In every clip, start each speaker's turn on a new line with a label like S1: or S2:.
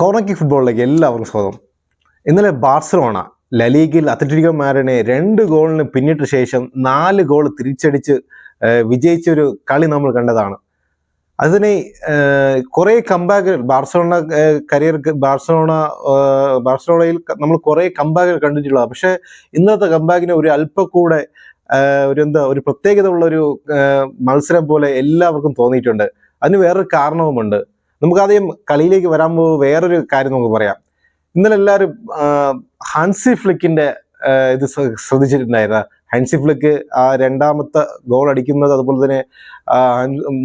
S1: കോർണക്കി ഫുട്ബോളിലേക്ക് എല്ലാവർക്കും സ്വാഗതം. ഇന്നലെ ബാർസലോണ ലലീഗിൽ അത്ലറ്റിക്കോ മാരനെ രണ്ട് ഗോളിന് പിന്നിട്ട ശേഷം നാല് ഗോൾ തിരിച്ചടിച്ച് വിജയിച്ചൊരു കളി നമ്മൾ കണ്ടതാണ്. അതിനെ കുറേ കമ്പാക്കുകൾ ബാർസലോണ കരിയർ ബാർസലോണ ബാർസലോണയിൽ നമ്മൾ കുറേ കമ്പാക്കുകൾ കണ്ടിട്ടുള്ളതാണ് പക്ഷേ ഇന്നത്തെ കമ്പാക്കിന് ഒരു അല്പം കൂടെ ഒരു എന്താ ഒരു പ്രത്യേകത ഉള്ള ഒരു മത്സരം പോലെ എല്ലാവർക്കും തോന്നിയിട്ടുണ്ട്. അതിന് വേറൊരു കാരണവുമുണ്ട്. നമുക്ക് ആദ്യം കളിയിലേക്ക് വരാൻ പോകുമ്പോൾ വേറൊരു കാര്യം നമുക്ക് പറയാം. ഇന്നലെ എല്ലാവരും ഹൻസി ഫ്ലിക്കിന്റെ ഇത് ശ്രദ്ധിച്ചിട്ടുണ്ടായിരുന്നു? ഹാൻസി ഫ്ലിക്ക് ആ രണ്ടാമത്തെ ഗോൾ അടിക്കുന്നത് അതുപോലെ തന്നെ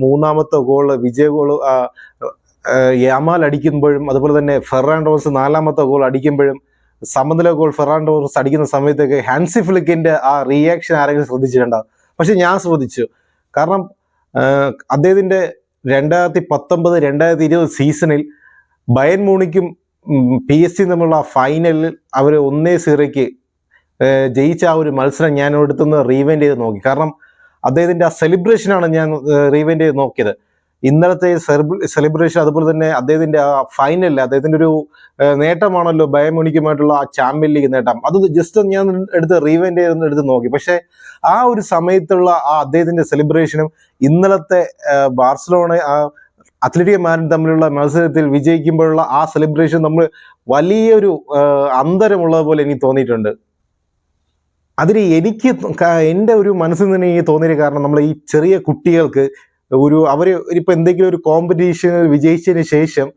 S1: മൂന്നാമത്തെ ഗോൾ വിജയ ഗോൾ യാമാൽ അടിക്കുമ്പോഴും അതുപോലെ തന്നെ ഫെറാൻഡോസ് നാലാമത്തെ ഗോൾ അടിക്കുമ്പോഴും സമനില ഗോൾ ഫെറാൻഡോസ് അടിക്കുന്ന സമയത്തൊക്കെ ഹാൻസി ഫ്ലിക്കിന്റെ ആ റിയാക്ഷൻ ആരെങ്കിലും ശ്രദ്ധിച്ചിട്ടുണ്ടാവും പക്ഷെ ഞാൻ ശ്രദ്ധിച്ചു. കാരണം അദ്ദേഹത്തിന്റെ രണ്ടായിരത്തി പത്തൊമ്പത് രണ്ടായിരത്തി ഇരുപത് സീസണിൽ ബയൻ മൂണിക്കും പി എസ് സി തമ്മിലുള്ള ഫൈനലിൽ അവർ ഒന്നേ സീറയ്ക്ക് ജയിച്ച ആ ഒരു മത്സരം ഞാൻ എടുത്തുനിന്ന് റീവെന്റ് ചെയ്ത് നോക്കി. കാരണം അദ്ദേഹത്തിന്റെ ആ സെലിബ്രേഷനാണ് ഞാൻ റീവെന്റ് ചെയ്ത് നോക്കിയത്. ഇന്നലത്തെ സെലിബ്രേഷൻ അതുപോലെ തന്നെ അദ്ദേഹത്തിന്റെ ആ ഫൈനലിൽ അദ്ദേഹത്തിന്റെ ഒരു നേട്ടമാണല്ലോ ബയമോണിക്കുമായിട്ടുള്ള ആ ചാമ്പ്യൻ ലീഗ് നേട്ടം. അത് ജസ്റ്റ് ഞാൻ എടുത്ത് റീവൈൻഡ് ചെയ്ത് എടുത്ത് നോക്കി. പക്ഷേ ആ ഒരു സമയത്തുള്ള ആ അദ്ദേഹത്തിന്റെ സെലിബ്രേഷനും ഇന്നലത്തെ ബാർസലോണ ആ അത്ലറ്റിക് മാൻ തമ്മിലുള്ള മത്സരത്തിൽ വിജയിക്കുമ്പോഴുള്ള ആ സെലിബ്രേഷൻ നമ്മൾ വലിയൊരു അന്തരമുള്ളത് പോലെ എനിക്ക് തോന്നിയിട്ടുണ്ട്. അതിന് എനിക്ക് എന്റെ ഒരു മനസ്സിൽ നിന്ന് എനിക്ക് തോന്നിയ കാരണം നമ്മൾ ഈ ചെറിയ കുട്ടികൾക്ക് ഒരു അവർ ഇപ്പം എന്തെങ്കിലും ഒരു കോമ്പറ്റീഷനിൽ വിജയിച്ചതിന് ശേഷം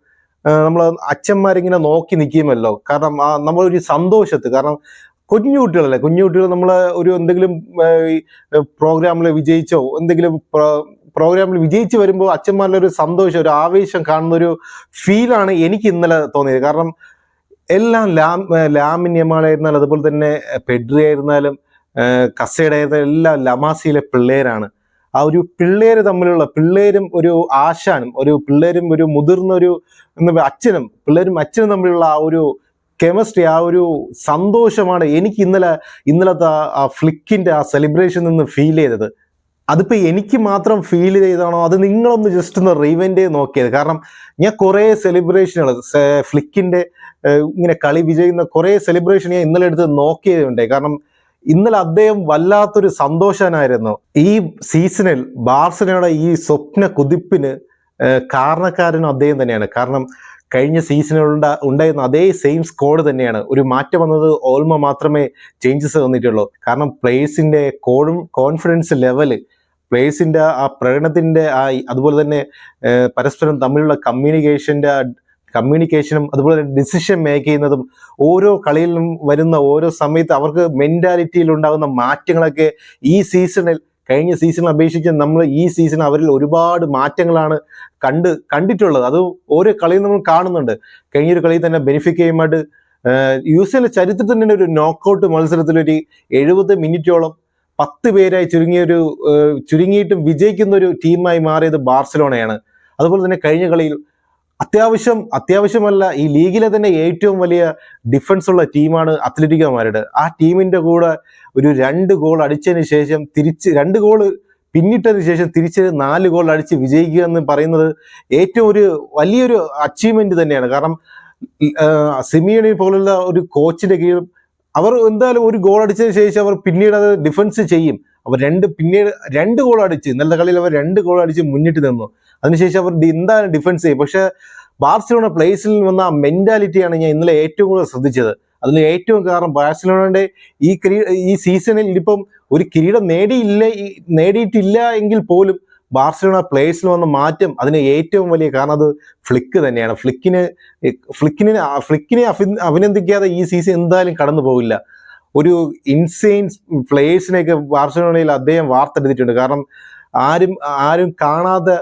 S1: നമ്മൾ അച്ഛന്മാരിങ്ങനെ നോക്കി നിൽക്കുമല്ലോ കാരണം ആ നമ്മളൊരു സന്തോഷത്ത് കാരണം കുഞ്ഞു കുട്ടികളല്ലേ? കുഞ്ഞു കുട്ടികൾ നമ്മൾ ഒരു എന്തെങ്കിലും പ്രോഗ്രാമിൽ വിജയിച്ചോ എന്തെങ്കിലും പ്രോഗ്രാമിൽ വിജയിച്ച് വരുമ്പോൾ അച്ഛന്മാരുടെ ഒരു സന്തോഷം ഒരു ആവേശം കാണുന്ന ഒരു ഫീലാണ് എനിക്ക് ഇന്നലെ തോന്നിയത്. കാരണം എല്ലാം ലാം ലാമിൻ യമാളായിരുന്നാലും അതുപോലെ തന്നെ പെഡ്രി ആയിരുന്നാലും കസേഡായിരുന്നാലും എല്ലാം ലമാസിയിലെ പിള്ളേരാണ്. ആ ഒരു പിള്ളേര് തമ്മിലുള്ള പിള്ളേരും ഒരു ആശാനും ഒരു പിള്ളേരും ഒരു മുതിർന്ന ഒരു അച്ഛനും പിള്ളേരും അച്ഛനും തമ്മിലുള്ള ആ ഒരു കെമിസ്ട്രി ആ ഒരു സന്തോഷമാണ് എനിക്ക് ഇന്നലെ ഇന്നലത്തെ ആ- ഫ്ലിക്കിന്റെ ആ സെലിബ്രേഷൻ നിന്ന് ഫീൽ ചെയ്തത്. അതിപ്പോൾ എനിക്ക് മാത്രം ഫീൽ ചെയ്താണോ അത് നിങ്ങളൊന്ന് ജസ്റ്റ് ഒന്ന് റീവെന്റ് ചെയ്ത് നോക്കിയത്. കാരണം ഞാൻ കുറേ സെലിബ്രേഷനുകൾ ഫ്ലിക്കിന്റെ ഇങ്ങനെ കളി വിജയിക്കുന്ന കുറേ സെലിബ്രേഷൻ ഞാൻ ഇന്നലെ എടുത്ത് നോക്കിയതുണ്ട് കാരണം ഇന്നലെ അദ്ദേഹം വല്ലാത്തൊരു സന്തോഷനായിരുന്നു ഈ സീസണിൽ ബാർസലോണയുടെ ഈ സ്വപ്ന കുതിപ്പിന് കാരണക്കാരനും അദ്ദേഹം തന്നെയാണ്. കാരണം കഴിഞ്ഞ സീസണിൽ ഉണ്ടാ- ഉണ്ടായിരുന്ന അതേ സെയിം സ്കോഡ് തന്നെയാണ്. ഒരു മാറ്റം വന്നത് ഓൾമ മാത്രമേ ചേഞ്ചസ് വന്നിട്ടുള്ളൂ. കാരണം പ്ലേഴ്സിന്റെ കോഡും കോൺഫിഡൻസ് ലെവൽ പ്ലേഴ്സിന്റെ ആ പ്രകടനത്തിന്റെ ആ അതുപോലെ തന്നെ പരസ്പരം തമ്മിലുള്ള കമ്മ്യൂണിക്കേഷന്റെ കമ്മ്യൂണിക്കേഷനും അതുപോലെ ഡിസിഷൻ മേക്ക് ചെയ്യുന്നതും ഓരോ കളിയിലും വരുന്ന ഓരോ സമയത്ത് അവർക്ക് മെന്റാലിറ്റിയിൽ ഉണ്ടാകുന്ന മാറ്റങ്ങളൊക്കെ ഈ സീസണിൽ കഴിഞ്ഞ സീസണിൽ അപേക്ഷിച്ച് നമ്മൾ ഈ സീസൺ അവരിൽ ഒരുപാട് മാറ്റങ്ങളാണ് കണ്ട് കണ്ടിട്ടുള്ളത്. അത് ഓരോ കളിയും നമ്മൾ കാണുന്നുണ്ട്. കഴിഞ്ഞൊരു കളിയിൽ തന്നെ ബെനിഫിക്കയുമായിട്ട് യു സി എൽ ചരിത്രത്തിൽ തന്നെ ഒരു നോക്കൗട്ട് മത്സരത്തിൽ ഒരു എഴുപത് മിനിറ്റോളം പത്ത് പേരായി ചുരുങ്ങിയൊരു ചുരുങ്ങിയിട്ടും വിജയിക്കുന്ന ഒരു ടീമായി മാറിയത് ബാർസലോണയാണ്. അതുപോലെ തന്നെ കഴിഞ്ഞ കളിയിൽ അത്യാവശ്യം അത്യാവശ്യമല്ല ഈ ലീഗിലെ തന്നെ ഏറ്റവും വലിയ ഡിഫൻസ് ഉള്ള ടീമാണ് അത്ലറ്റിക്കോമാരുടെ ആ ടീമിന്റെ കൂടെ ഒരു രണ്ട് ഗോൾ അടിച്ചതിന് ശേഷം തിരിച്ച് രണ്ട് ഗോൾ പിന്നിട്ടതിന് ശേഷം തിരിച്ച് നാല് ഗോൾ അടിച്ച് വിജയിക്കുക എന്ന് പറയുന്നത് ഏറ്റവും ഒരു വലിയൊരു അച്ചീവ്മെന്റ് തന്നെയാണ്. കാരണം സിമിയണി പോലുള്ള ഒരു കോച്ചിന്റെ കീഴിൽ അവർ എന്തായാലും ഒരു ഗോൾ അടിച്ചതിന് ശേഷം അവർ പിന്നീട് അത് ഡിഫൻസ് ചെയ്യും. അവർ രണ്ട് പിന്നീട് രണ്ട് ഗോൾ അടിച്ച് ഇന്നലത്തെ കളിയിൽ അവർ രണ്ട് ഗോൾ അടിച്ച് മുന്നിട്ട് നിന്നു. അതിനുശേഷം അവർ എന്താണ് ഡിഫൻസ് ചെയ്യും പക്ഷെ ബാർസലോണ പ്ലേസിൽ വന്ന ആ മെന്റാലിറ്റിയാണ് ഞാൻ ഇന്നലെ ഏറ്റവും കൂടുതൽ ശ്രദ്ധിച്ചത്. അതിന് ഏറ്റവും കാരണം ബാർസലോണയുടെ ഈ ഈ സീസണിൽ ഇപ്പം ഒരു കിരീടം നേടിയില്ല നേടിയിട്ടില്ല എങ്കിൽ പോലും ബാർസലോണ പ്ലേസിൽ വന്ന മാറ്റം അതിന് ഏറ്റവും വലിയ കാരണം അത് ഫ്ലിക്ക് തന്നെയാണ്. ഫ്ലിക്കിന് ഫ്ലിക്കിനെ ഫ്ലിക്കിനെ അഭി- അഭിനന്ദിക്കാതെ ഈ സീസൺ എന്തായാലും കടന്നു പോകില്ല ഒരു ഇൻസെയിൻ പ്ലേയേഴ്സിനെയൊക്കെ ബാർസലോണയിൽ അദ്ദേഹം വാർത്തെടുത്തിട്ടുണ്ട്. കാരണം ആരും ആരും കാണാതെ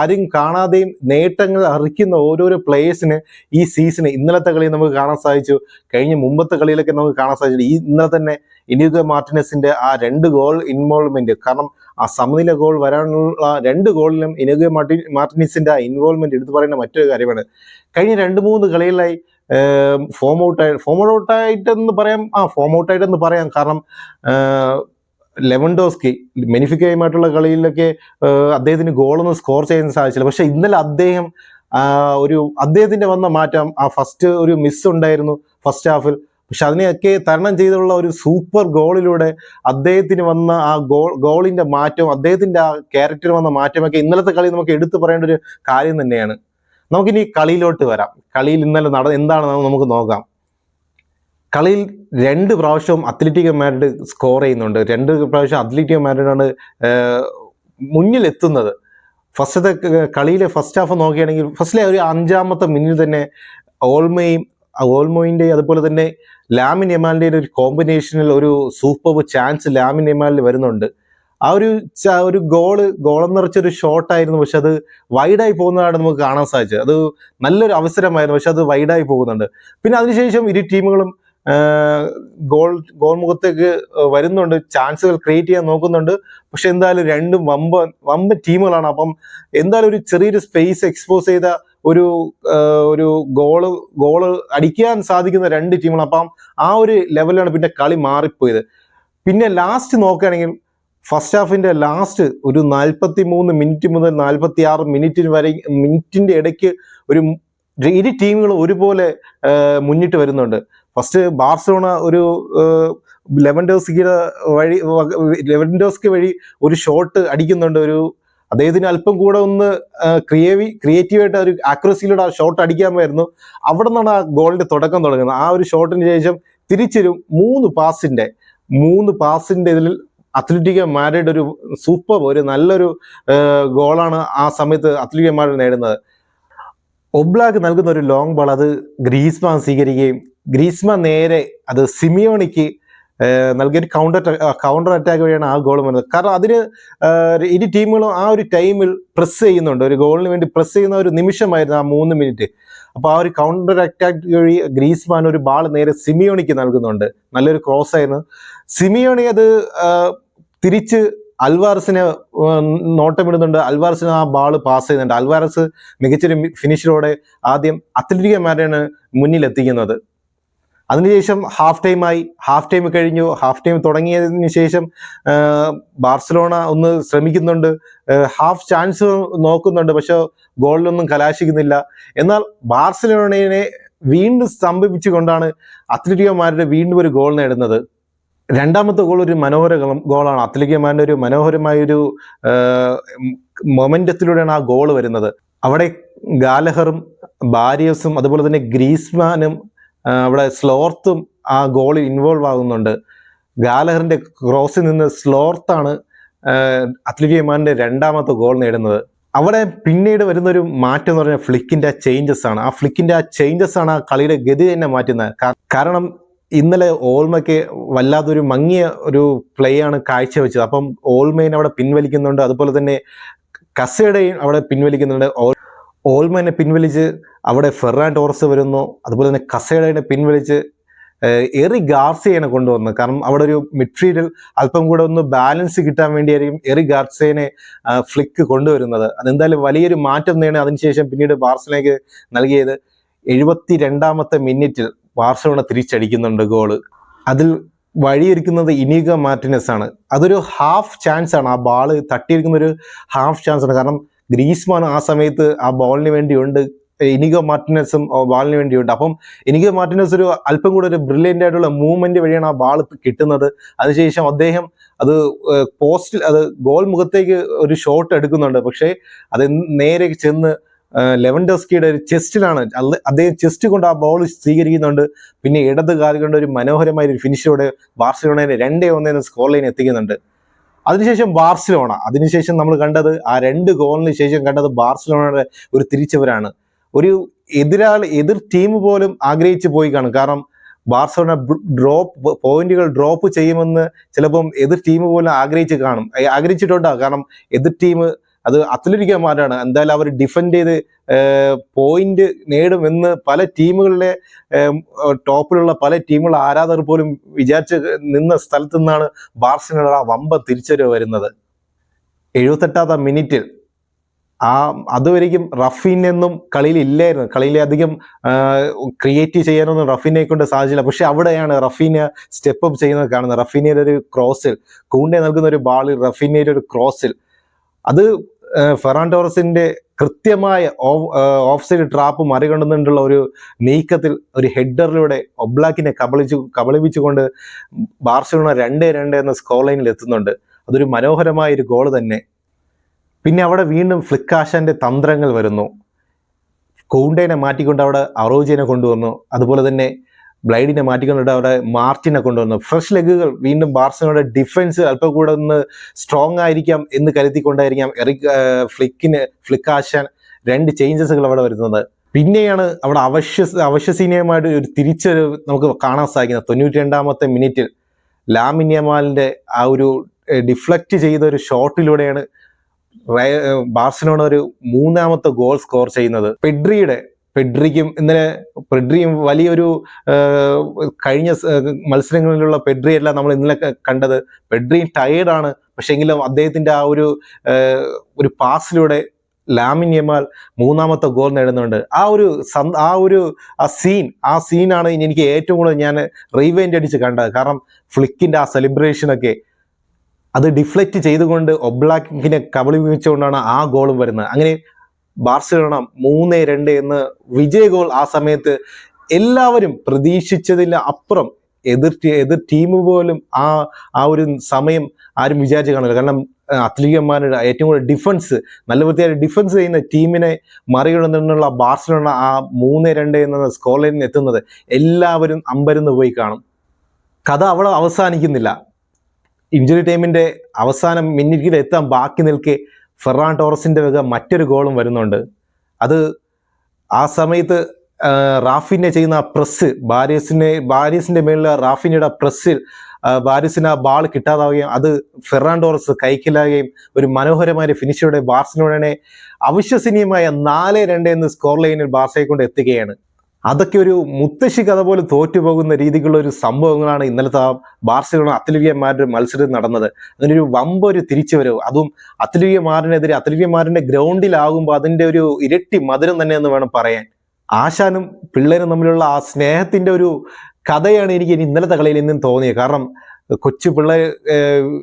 S1: ആരും കാണാതെയും നേട്ടങ്ങൾ അറിയിക്കുന്ന ഓരോരോ പ്ലേയേഴ്സിന് ഈ സീസണ് ഇന്നലത്തെ കളി നമുക്ക് കാണാൻ സാധിച്ചു. കഴിഞ്ഞ മുമ്പത്തെ കളിയിലൊക്കെ നമുക്ക് കാണാൻ സാധിച്ചു ഈ ഇന്നലെ തന്നെ ഇനിയുഗ മാർട്ടിനസിന്റെ ആ രണ്ട് ഗോൾ ഇൻവോൾവ്മെന്റ് കാരണം ആ സമനില ഗോൾ വരാനുള്ള രണ്ട് ഗോളിലും ഇനിയുഗ മാർട്ടി മാർട്ടിനിസിന്റെ ആ ഇൻവോൾവ്മെന്റ് എടുത്തു പറയുന്ന മറ്റൊരു കാര്യമാണ്. കഴിഞ്ഞ രണ്ട് മൂന്ന് കളികളിലായി ഫോം ഔട്ടായി ഫോം ഔട്ടായിട്ടെന്ന് പറയാം ആ ഫോം ഔട്ടായിട്ടെന്ന് പറയാം. കാരണം ലെവൻഡോസ്കി മെനിഫിക്കയുമായിട്ടുള്ള കളിയിലൊക്കെ അദ്ദേഹത്തിന് ഗോളൊന്നും സ്കോർ ചെയ്യാൻ സാധിച്ചില്ല. പക്ഷെ ഇന്നലെ അദ്ദേഹം ഒരു അദ്ദേഹത്തിന്റെ വന്ന മാറ്റം ആ ഫസ്റ്റ് ഒരു മിസ് ഉണ്ടായിരുന്നു ഫസ്റ്റ് ഹാഫിൽ പക്ഷെ അതിനെയൊക്കെ തരണം ചെയ്തുള്ള ഒരു സൂപ്പർ ഗോളിലൂടെ അദ്ദേഹത്തിന് വന്ന ആ ഗോൾ ഗോളിന്റെ മാറ്റം അദ്ദേഹത്തിന്റെ ആ ക്യാരക്ടർ വന്ന മാറ്റമൊക്കെ ഇന്നലത്തെ കളി നമുക്ക് എടുത്തു പറയേണ്ട ഒരു കാര്യം തന്നെയാണ്. നമുക്കിനി കളിയിലോട്ട് വരാം. കളിയിൽ ഇന്നലെ നട എന്താണെന്ന് നമുക്ക് നോക്കാം. കളിയിൽ രണ്ട് പ്രാവശ്യവും അത്ലറ്റിക്കോ മാഡ്രിഡ് സ്കോർ ചെയ്യുന്നുണ്ട്. രണ്ട് പ്രാവശ്യം അത്ലറ്റിക്കോ മാഡ്രിഡാണ് മുന്നിലെത്തുന്നത്. ഫസ്റ്റത്തെ കളിയിലെ ഫസ്റ്റ് ഹാഫ് നോക്കുകയാണെങ്കിൽ ഫസ്റ്റിലെ ഒരു അഞ്ചാമത്തെ മിനിറ്റ് തന്നെ ഓൾമയും ഓൾമോയിന്റെ അതുപോലെ തന്നെ ലാമിൻ എമാലിന്റെ ഒരു കോമ്പിനേഷനിൽ ഒരു സൂപ്പർ ചാൻസ് ലാമിൻ എമാലിൽ വരുന്നുണ്ട്. ആ ഒരു ഒരു ഗോൾ ഗോളം നിറച്ചൊരു ഷോട്ടായിരുന്നു പക്ഷെ അത് വൈഡായി പോകുന്നതാണ് നമുക്ക് കാണാൻ സാധിച്ചത്. അത് നല്ലൊരു അവസരമായിരുന്നു. പക്ഷെ അത് വൈഡായി പോകുന്നുണ്ട്. പിന്നെ അതിനുശേഷം ഇരു ടീമുകളും ഗോൾ ഗോൾ മുഖത്തേക്ക് വരുന്നുണ്ട്. ചാൻസുകൾ ക്രിയേറ്റ് ചെയ്യാൻ നോക്കുന്നുണ്ട്. പക്ഷെ എന്തായാലും രണ്ടും വമ്പ വമ്പ ടീമുകളാണ് അപ്പം എന്തായാലും ഒരു ചെറിയൊരു സ്പേസ് എക്സ്പോസ് ചെയ്ത ഒരു ഒരു ഗോൾ ഗോൾ അടിക്കാൻ സാധിക്കുന്ന രണ്ട് ടീമുകൾ അപ്പം ആ ഒരു ലെവലിലാണ് പിന്നെ കളി മാറിപ്പോയത്. പിന്നെ ലാസ്റ്റ് നോക്കുകയാണെങ്കിൽ ഫസ്റ്റ് ഹാഫിന്റെ ലാസ്റ്റ് ഒരു നാൽപ്പത്തി മൂന്ന് മിനിറ്റ് മുതൽ നാൽപ്പത്തി ആറ് മിനിറ്റിന് വരെ മിനിറ്റിന്റെ ഇടയ്ക്ക് ഒരു ഇരു ടീമുകൾ ഒരുപോലെ മുന്നിട്ട് വരുന്നുണ്ട്. ഫസ്റ്റ് ബാർസലോണ ഒരു ലെവൻഡോസ്കിയുടെ വഴി ലെവൻഡോസ്കി വഴി ഒരു ഷോട്ട് അടിക്കുന്നുണ്ട്. ഒരു അദ്ദേഹത്തിന് അല്പം കൂടെ ഒന്ന് ക്രിയേവി ക്രിയേറ്റീവായിട്ട് ഒരു ആക്യുറസിയിലൂടെ ആ ഷോട്ട് അടിക്കാമായിരുന്നു അവിടെ നിന്നാണ് ആ ഗോളിന്റെ തുടക്കം തുടങ്ങുന്നത്. ആ ഒരു ഷോട്ടിന് ശേഷം തിരിച്ചൊരു മൂന്ന് പാസിന്റെ മൂന്ന് പാസിന്റെ ഇതിൽ അത്ലറ്റിക്കോ മാരിഡ് ഒരു സൂപ്പർ ഒരു നല്ലൊരു ഗോളാണ് ആ സമയത്ത് അത്ലറ്റിക്കോ മാരിഡ് നേടുന്നത്. ഒബ്ലാക്ക് നൽകുന്ന ഒരു ലോങ് ബോൾ അത് ഗ്രീസ്മാൻ സ്വീകരിക്കുകയും ഗ്രീസ്മാൻ നേരെ അത് സിമിയോണിക്ക് നൽകിയ ഒരു കൗണ്ടർ കൗണ്ടർ അറ്റാക്ക് വഴിയാണ് ആ ഗോൾ വന്നത്. കാരണം അതിന് ഇരു ടീമുകളും ആ ഒരു ടൈമിൽ പ്രസ് ചെയ്യുന്നുണ്ട്. ഒരു ഗോളിന് വേണ്ടി പ്രസ് ചെയ്യുന്ന ഒരു നിമിഷമായിരുന്നു ആ മൂന്ന് മിനിറ്റ് അപ്പോൾ ആ ഒരു കൗണ്ടർ അറ്റാക്ക് വഴി ഗ്രീസ്മാൻ ഒരു ബാൾ നേരെ സിമിയോണിക്ക് നൽകുന്നുണ്ട്. നല്ലൊരു ക്രോസ് ആയിരുന്നു. സിമിയോണി അത് തിരിച്ച് അൽവാറസിനെ ഏഹ് നോട്ടമിടുന്നുണ്ട്. അൽവാറസിന് ആ ബാൾ പാസ് ചെയ്യുന്നുണ്ട്. അൽവാറസ് മികച്ചൊരു ഫിനിഷിലൂടെ ആദ്യം അത്ലറ്റിക്കോ മാരെയാണ് മുന്നിലെത്തിക്കുന്നത്. അതിനുശേഷം ഹാഫ് ടൈമായി ഹാഫ് ടൈം കഴിഞ്ഞു ഹാഫ് ടൈം തുടങ്ങിയതിന് ശേഷം ബാർസലോണ ഒന്ന് ശ്രമിക്കുന്നുണ്ട്. ഹാഫ് ചാൻസ് നോക്കുന്നുണ്ട് പക്ഷെ ഗോളിലൊന്നും കലാശിക്കുന്നില്ല. എന്നാൽ ബാർസലോണയെ വീണ്ടും സ്തംഭിപ്പിച്ചുകൊണ്ടാണ് അത്ലറ്റിക്കോ മാരുടെ വീണ്ടും ഒരു ഗോൾ നേടുന്നത്. രണ്ടാമത്തെ ഗോൾ ഒരു മനോഹര ഗോളാണ്. അത്ലറ്റികമാരുടെ ഒരു മനോഹരമായ ഒരു മൊമെന്റത്തിലൂടെയാണ് ആ ഗോൾ വരുന്നത്. അവിടെ ഗാലഹറും ബാരിയസും അതുപോലെ തന്നെ ഗ്രീസ്മാനും അവിടെ സ്ലോർത്തും ആ ഗോളിൽ ഇൻവോൾവ് ആകുന്നുണ്ട്. ഗാലഹറിന്റെ ക്രോസിൽ നിന്ന് സ്ലോർത്താണ് അത്ലറ്റിക്കോ മാഡിന്റെ രണ്ടാമത്തെ ഗോൾ നേടുന്നത്. അവിടെ പിന്നീട് വരുന്ന ഒരു മാറ്റം എന്ന് പറഞ്ഞാൽ ഫ്ലിക്കിന്റെ ആ ചേഞ്ചസ് ആണ്. ആ ഫ്ലിക്കിന്റെ ആ ചേഞ്ചസ് ആണ് ആ കളിയുടെ ഗതി തന്നെ മാറ്റുന്നത്. കാരണം ഇന്നലെ ഓൾമയ്ക്ക് വല്ലാത്തൊരു മങ്ങിയ ഒരു പ്ലേ ആണ് കാഴ്ചവെച്ചത്. അപ്പം ഓൾമേനെ അവിടെ പിൻവലിക്കുന്നുണ്ട്. അതുപോലെ തന്നെ കസയുടെയും അവിടെ പിൻവലിക്കുന്നുണ്ട്. ഓൾമേനെ പിൻവലിച്ച് അവിടെ ഫെറാൻ ടോറസ് വരുന്നു. അതുപോലെ തന്നെ കസേഡേനെ പിൻവലിച്ച് എറി ഗാർസിയനെ കൊണ്ടുവന്നു. കാരണം അവിടെ ഒരു മിഡ്ഫീൽഡിൽ അല്പം കൂടെ ഒന്ന് ബാലൻസ് കിട്ടാൻ വേണ്ടിയായിരിക്കും എറി ഗാർസിയനെ ഫ്ലിക്ക് കൊണ്ടുവരുന്നത്. അതെന്തായാലും വലിയൊരു മാറ്റം തന്നെയാണ് അതിനുശേഷം പിന്നീട് ബാർസലോണയ്ക്ക് നൽകിയത്. എഴുപത്തി രണ്ടാമത്തെ മിനിറ്റിൽ ബാർസലോണ തിരിച്ചടിക്കുന്നുണ്ട് ഗോൾ. അതിൽ വഴിയൊരുക്കുന്നത് ഇനിഗ മാർട്ടിനസ് ആണ് അതൊരു ഹാഫ് ചാൻസ് ആണ് ആ ബാൾ തട്ടിയിരിക്കുന്ന ഒരു ഹാഫ് ചാൻസ് ആണ് കാരണം ഗ്രീസ്മാൻ ആ സമയത്ത് ആ ബോളിന് വേണ്ടിയുണ്ട്. ഇനിഗോ മാർട്ടിനസും ബാളിന് വേണ്ടിയുണ്ട്. അപ്പം ഇനിഗോ മാർട്ടിനസ് ഒരു അല്പം കൂടെ ഒരു ബ്രില്യന്റ് ആയിട്ടുള്ള മൂവ്മെന്റ് വഴിയാണ് ആ ബാൾ കിട്ടുന്നത്. അതിനുശേഷം അദ്ദേഹം അത് പോസ്റ്റിൽ അത് ഗോൾ മുഖത്തേക്ക് ഒരു ഷോട്ട് എടുക്കുന്നുണ്ട്. പക്ഷേ അത് നേരെ ചെന്ന് ലെവൻഡോസ്കിയുടെ ഒരു ചെസ്റ്റിലാണ്. അദ്ദേഹം ചെസ്റ്റ് കൊണ്ട് ആ ബോൾ സ്വീകരിക്കുന്നുണ്ട്. പിന്നെ ഇടത് കാലുകൊണ്ട് ഒരു മനോഹരമായ ഒരു ഫിനിഷോടെ ബാർസലോണയെ രണ്ടേ ഒന്നേന്ന് സ്കോർ ലൈൻ എത്തിക്കുന്നുണ്ട്. അതിനുശേഷം ബാർസലോണ. അതിനുശേഷം നമ്മൾ കണ്ടത് ആ രണ്ട് ഗോളിന് ശേഷം കണ്ടത് ബാർസലോണയുടെ ഒരു തിരിച്ചവരാണ്. ഒരു എതിരാളി എതിർ ടീം പോലും ആഗ്രഹിച്ചു പോയി കാണും. കാരണം ബാർസലോണ ഡ്രോപ്പ് പോയിന്റുകൾ ഡ്രോപ്പ് ചെയ്യുമെന്ന് ചിലപ്പം എതിർ ടീം പോലും ആഗ്രഹിച്ച് കാണും. ആഗ്രഹിച്ചിട്ടുണ്ടാകും കാരണം എതിർ ടീം അത് അത്ലറ്റിക്കന്മാരാണ്. എന്തായാലും അവർ ഡിഫെൻഡ് ചെയ്ത് പോയിന്റ് നേടുമെന്ന് പല ടീമുകളിലെ ടോപ്പിലുള്ള പല ടീമുകളുടെ ആരാധകർ പോലും വിചാരിച്ച് നിന്ന സ്ഥലത്തു നിന്നാണ് ബാർസലോണ ആ വമ്പ തിരിച്ചറിവ് വരുന്നത്. എഴുപത്തെട്ടാമത്തെ മിനിറ്റിൽ ആ അതുവരെയും റഫീനൊന്നും കളിയിൽ ഇല്ലായിരുന്നു. കളിയിലധികം ക്രിയേറ്റ് ചെയ്യാനൊന്നും റഫീനെ കൊണ്ട് സാധിച്ചില്ല. പക്ഷെ അവിടെയാണ് റഫീന സ്റ്റെപ്പ് അപ്പ് ചെയ്യുന്നത് കാണുന്നത്. റഫീനയുടെ ഒരു ക്രോസിൽ കൂണ്ടെ നൽകുന്ന ഒരു ബാളിൽ റഫീനയുടെ ഒരു ക്രോസിൽ അത് ഫെറാൻ ടോറസിന്റെ കൃത്യമായ ഓഫ് സൈഡ് ട്രാപ്പ് മറികടന്നുകൊണ്ടുള്ള ഒരു നീക്കത്തിൽ ഒരു ഹെഡറിലൂടെ ഒബ്ലാക്കിനെ കബളിച്ചു കബളിപ്പിച്ചുകൊണ്ട് ബാർസലോണ രണ്ട് രണ്ട് എന്ന സ്കോർ ലൈനിൽ എത്തുന്നുണ്ട്. അതൊരു മനോഹരമായ ഒരു ഗോൾ തന്നെ. പിന്നെ അവിടെ വീണ്ടും ഫ്ലിക്കാഷന്റെ തന്ത്രങ്ങൾ വരുന്നു. കൗണ്ടേനെ മാറ്റിക്കൊണ്ട് അവിടെ അറോജിനെ കൊണ്ടുവന്നു. അതുപോലെ തന്നെ ബ്ലൈഡിനെ മാറ്റിക്കൊണ്ട് അവിടെ മാർട്ടിനെ കൊണ്ടുവന്നു. ഫ്രഷ് ലെഗുകൾ വീണ്ടും ബാർസലോണയുടെ ഡിഫൻസ് അല്പം കൂടെ ഒന്ന് സ്ട്രോങ് ആയിരിക്കാം എന്ന് കരുതിക്കൊണ്ടായിരിക്കാം എറിക് ഫ്ലിക്കിന് ഫ്ലിക്കാശാൻ രണ്ട് ചേഞ്ചസുകൾ അവിടെ വരുന്നത്. പിന്നെയാണ് അവിടെ അവശ്യ അവശ്യസീനിയമായിട്ട് ഒരു തിരിച്ചൊരു നമുക്ക് കാണാൻ സാധിക്കുന്നത്. തൊണ്ണൂറ്റി രണ്ടാമത്തെ മിനിറ്റിൽ ലാമിന്യമാലിന്റെ ആ ഒരു ഡിഫ്ലക്റ്റ് ചെയ്ത ഒരു ഷോട്ടിലൂടെയാണ് ബാർസലോണ ഒരു മൂന്നാമത്തെ ഗോൾ സ്കോർ ചെയ്യുന്നത്. പെഡ്രിയുടെ പെഡ്രിക്കും ഇന്നലെ പെഡ്രിയും വലിയൊരു കഴിഞ്ഞ മത്സരങ്ങളിലുള്ള പെഡ്രി അല്ല നമ്മൾ ഇന്നലെ കണ്ടത്. പെഡ്രി ടയേർഡാണ്. പക്ഷെ എങ്കിലും അദ്ദേഹത്തിന്റെ ആ ഒരു ഒരു പാസിലൂടെ ലാമിൻ യമാൽ മൂന്നാമത്തെ ഗോൾ നേടുന്നുണ്ട്. ആ ഒരു ആ ഒരു ആ സീൻ ആ സീനാണ് എനിക്ക് ഏറ്റവും കൂടുതൽ ഞാൻ റീവൈൻഡ് അടിച്ച് കണ്ടത്. കാരണം ഫ്ലിക്കിന്റെ ആ സെലിബ്രേഷനൊക്കെ അത് ഡിഫ്ലക്റ്റ് ചെയ്തുകൊണ്ട് ഒബ്ലാക്കിനെ കബളിപ്പിച്ചുകൊണ്ടാണ് ആ ഗോളും വരുന്നത്. അങ്ങനെ ബാർസലോണ മൂന്ന് രണ്ട് എന്ന് വിജയ ഗോൾ ആ സമയത്ത് എല്ലാവരും പ്രതീക്ഷിച്ചതിന് അപ്പുറം എതിർ എതിർ ടീം പോലും ആ ആ ഒരു സമയം ആരും വിചാരിച്ചു കാണില്ല കാരണം അത്ലീഗന്മാരുടെ ഏറ്റവും കൂടുതൽ ഡിഫൻസ് നല്ല വൃത്തിയായി ഡിഫൻസ് ചെയ്യുന്ന ടീമിനെ മറികടന്നുള്ള ബാർസലോണ ആ മൂന്ന് രണ്ട് എന്ന സ്കോർ ലൈനിൽ എത്തുന്നത് എല്ലാവരും അമ്പരന്ന് പോയി കാണും. കഥ അവിടെ അവസാനിക്കുന്നില്ല. ഇഞ്ചുറി ടൈമിന്റെ അവസാനം മിന്നിറ്റിൽ എത്താൻ ബാക്കി നിൽക്കെ ഫെറാൻ ടോറസിന്റെ വക മറ്റൊരു ഗോളും വരുന്നുണ്ട്. അത് ആ സമയത്ത് റാഫിനെ ചെയ്യുന്ന ആ പ്രസ് ബാരിയസിനെ ബാരിയസിന്റെ മേളിൽ റാഫിനയുടെ പ്രസ്സിൽ ബാരിസിന് ആ ബാൾ കിട്ടാതാവുകയും അത് ഫെറാൻ ടോറസ് കൈക്കലാകുകയും ഒരു മനോഹരമായ ഫിനിഷോടെ ബാർസലോണനെ അവിശ്വസനീയമായ നാല് രണ്ട് എന്ന് സ്കോർ ലൈനിൽ ബാർസയെ കൊണ്ട് എത്തുകയാണ്. അതൊക്കെ ഒരു മുത്തശ്ശി കഥ പോലെ തോറ്റുപോകുന്ന രീതിക്കുള്ള ഒരു സംഭവങ്ങളാണ് ഇന്നലത്തെ ആ ബാർസലോണ അത്ലറ്റിയന്മാരുടെ മത്സരം നടന്നത്. അങ്ങനെ ഒരു തിരിച്ചുവരവ്. അതും അത്ലറ്റിയന്മാരിനെതിരെ അത്ലറ്റിയന്മാരുടെ ഗ്രൗണ്ടിലാകുമ്പോൾ അതിന്റെ ഒരു ഇരട്ടി മധുരം തന്നെ എന്ന് വേണം പറയാൻ. ആശാനും പിള്ളേരും തമ്മിലുള്ള ആ സ്നേഹത്തിന്റെ ഒരു കഥയാണ് എനിക്ക് ഇനി ഇന്നലത്തെ കളിയിൽ നിന്നും തോന്നിയത്. കാരണം കൊച്ചു പിള്ളേർ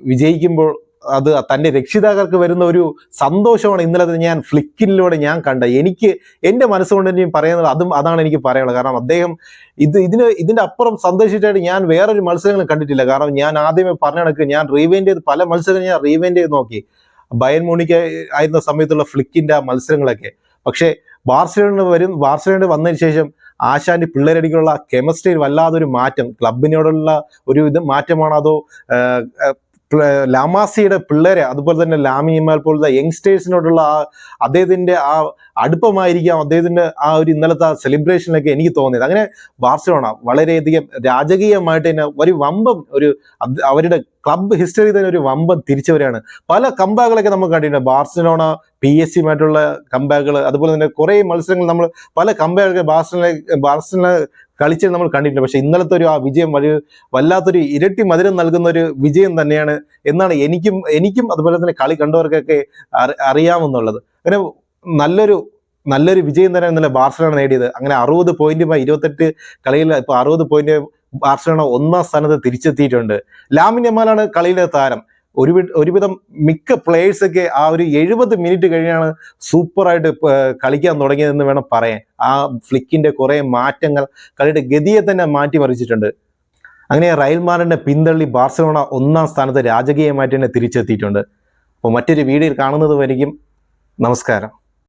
S1: വിജയിക്കുമ്പോൾ അത് തന്റെ രക്ഷിതാക്കൾക്ക് വരുന്ന ഒരു സന്തോഷമാണ് ഇന്നലെ ഞാൻ ഫ്ലിക്കിലൂടെ ഞാൻ കണ്ട. എനിക്ക് എന്റെ മനസ്സുകൊണ്ട് തന്നെ പറയുന്നത് അതും അതാണ് എനിക്ക് പറയാനുള്ളത്. കാരണം അദ്ദേഹം ഇത് ഇതിന് ഇതിന്റെ അപ്പുറം സന്തോഷിച്ചായിട്ട് ഞാൻ വേറൊരു മത്സരങ്ങളും കണ്ടിട്ടില്ല. കാരണം ഞാൻ ആദ്യമേ പറഞ്ഞ കണക്ക് ഞാൻ റീവൈൻഡ് ചെയ്ത് പല മത്സരങ്ങളും ഞാൻ റീവൈൻഡ് ചെയ്ത് നോക്കി. ബയൻ മോണിക്ക് ആയിരുന്ന സമയത്തുള്ള ഫ്ലിക്കിന്റെ മത്സരങ്ങളൊക്കെ. പക്ഷേ ബാർസലോണ വരും ബാർസലോണ വന്നതിന് ശേഷം ആശാന്റെ പിള്ളേരടിക്കുള്ള കെമിസ്ട്രിയിൽ വല്ലാതൊരു മാറ്റം. ക്ലബിനോടുള്ള ഒരു ഇത് മാറ്റമാണോ അതോ ലാമാസിയുടെ പിള്ളേരെ അതുപോലെ തന്നെ ലാമിയമാൽ പോലത്തെ യങ്സ്റ്റേഴ്സിനോടുള്ള ആ അദ്ദേഹത്തിന്റെ ആ അടുപ്പമായിരിക്കാം അദ്ദേഹത്തിന്റെ ആ ഒരു ഇന്നലത്തെ സെലിബ്രേഷനിലൊക്കെ എനിക്ക് തോന്നിയത്. അങ്ങനെ ബാർസലോണ വളരെയധികം രാജകീയമായിട്ട് തന്നെ ഒരു വമ്പം ഒരു അവരുടെ ക്ലബ് ഹിസ്റ്ററി തന്നെ ഒരു വമ്പം തിരിച്ചവരാണ്. പല കമ്പാകളൊക്കെ നമുക്ക് കണ്ടിട്ടുണ്ട്. ബാർസലോണ പി എസ് സിയുമായിട്ടുള്ള കമ്പാകൾ അതുപോലെ തന്നെ കുറേ മത്സരങ്ങൾ നമ്മൾ പല കമ്പാകളൊക്കെ ബാർസലോണ ബാർസലോണ കളിച്ച് നമ്മൾ കണ്ടിട്ടുണ്ട്. പക്ഷെ ഇന്നലത്തെ ഒരു ആ വിജയം വലിയ വല്ലാത്തൊരു ഇരട്ടി മധുരം നൽകുന്ന ഒരു വിജയം തന്നെയാണ് എന്നാണ് എനിക്കും എനിക്കും അതുപോലെ തന്നെ കളി കണ്ടവർക്കൊക്കെ അറി- അറിയാമെന്നുള്ളത്. അങ്ങനെ നല്ലൊരു നല്ലൊരു വിജയം തന്നെ ഇന്നലെ ബാർസലോണ നേടിയത്. അങ്ങനെ അറുപത് പോയിന്റുമായി ഇരുപത്തെട്ട് കളിയിൽ ഇപ്പൊ അറുപത് പോയിന്റ് ബാർസലോണ ഒന്നാം സ്ഥാനത്ത് തിരിച്ചെത്തിയിട്ടുണ്ട്. ലാമിൻ യമാലാണ് കളിയിലെ താരം. ഒരു ഒരുവിധം മിക്ക പ്ലേയേഴ്സൊക്കെ ആ ഒരു എഴുപത് മിനിറ്റ് കഴിഞ്ഞാണ് സൂപ്പറായിട്ട് കളിക്കാൻ തുടങ്ങിയതെന്ന് വേണം പറയാൻ. ആ ഫ്ലിക്കിന്റെ കുറെ മാറ്റങ്ങൾ കളിയുടെ ഗതിയെ തന്നെ മാറ്റിമറിച്ചിട്ടുണ്ട് അങ്ങനെ റയൽമാറിന്റെ പിന്തള്ളി ബാർസലോണ ഒന്നാം സ്ഥാനത്ത് രാജകീയമായിട്ട് തന്നെ തിരിച്ചെത്തിയിട്ടുണ്ട്. അപ്പോൾ മറ്റൊരു വീഡിയോയിൽ കാണുന്നത് വരെയും നമസ്കാരം.